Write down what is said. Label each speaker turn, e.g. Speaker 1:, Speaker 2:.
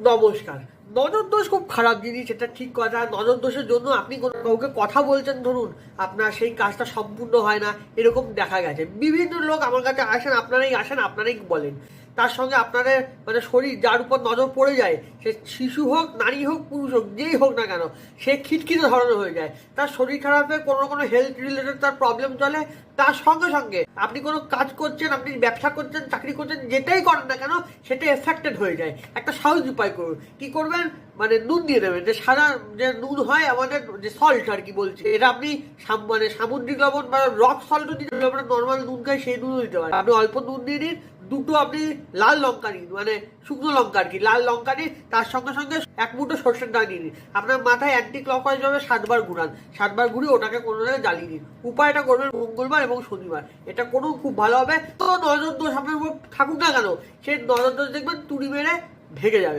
Speaker 1: নমস্কার। নজর দোষ খুব খারাপ জিনিস, এটা ঠিক কথা। নজর দোষের জন্য আপনি কোনো কাউকে কথা বলছেন, ধরুন, আপনার সেই কাজটা সম্পূর্ণ হয় না, এরকম দেখা গেছে। বিভিন্ন লোক আমার কাছে আসেন, আপনারাই আসেন, আপনারাই বলেন। তার সঙ্গে আপনাদের মানে শরীর যার উপর নজর পড়ে যায়, সে শিশু হোক, নারী হোক, পুরুষ হোক, যেই হোক না কেন, সে খিটখিটে ধরনের হয়ে যায়। তার শরীর খারাপে কোনো কোনো হেলথ রিলেটেড তার প্রবলেম চলে, তার সঙ্গে সঙ্গে আপনি কোনো কাজ করছেন, আপনি ব্যবসা করছেন, চাকরি করছেন, যেটাই করেন না কেন, সেটা এফেক্টেড হয়ে যায়। একটা সহজ উপায় করুন। কি করবেন? মানে নুন দিয়ে দেবেন। যে সাদা যে নুন হয়, আমাদের যে সল্ট আর কি বলছে, এটা আপনি মানে সামুদ্রিক লবণ বা রক সল্টও দিতে পারেন। আমরা নর্মাল নুন খাই সেই নুনও দিতে পারেন। আপনি অল্প নুন দিয়ে দিন দুটো আপনি লাল লঙ্কা নিন মানে শুকনো লঙ্কা আর কি, লাল লঙ্কা নিন তার সঙ্গে সঙ্গে এক মুঠো সর্ষের ডাল নিয়ে নিন। আপনার মাথায় অ্যান্টি ক্লকওয়াইজ ভাবে সাতবার ঘুরান, সাতবার ঘুরে ওটাকে কোনো জায়গায় জ্বালিয়ে দিন। উপায়টা করবেন মঙ্গলবার এবং শনিবার। এটা কোনো খুব ভালো হবে। তো নজর দোষ আপনার থাকুক না কেন, সে নজর দোষ দেখবেন তুড়ি মেরে ভেঙে যাবে।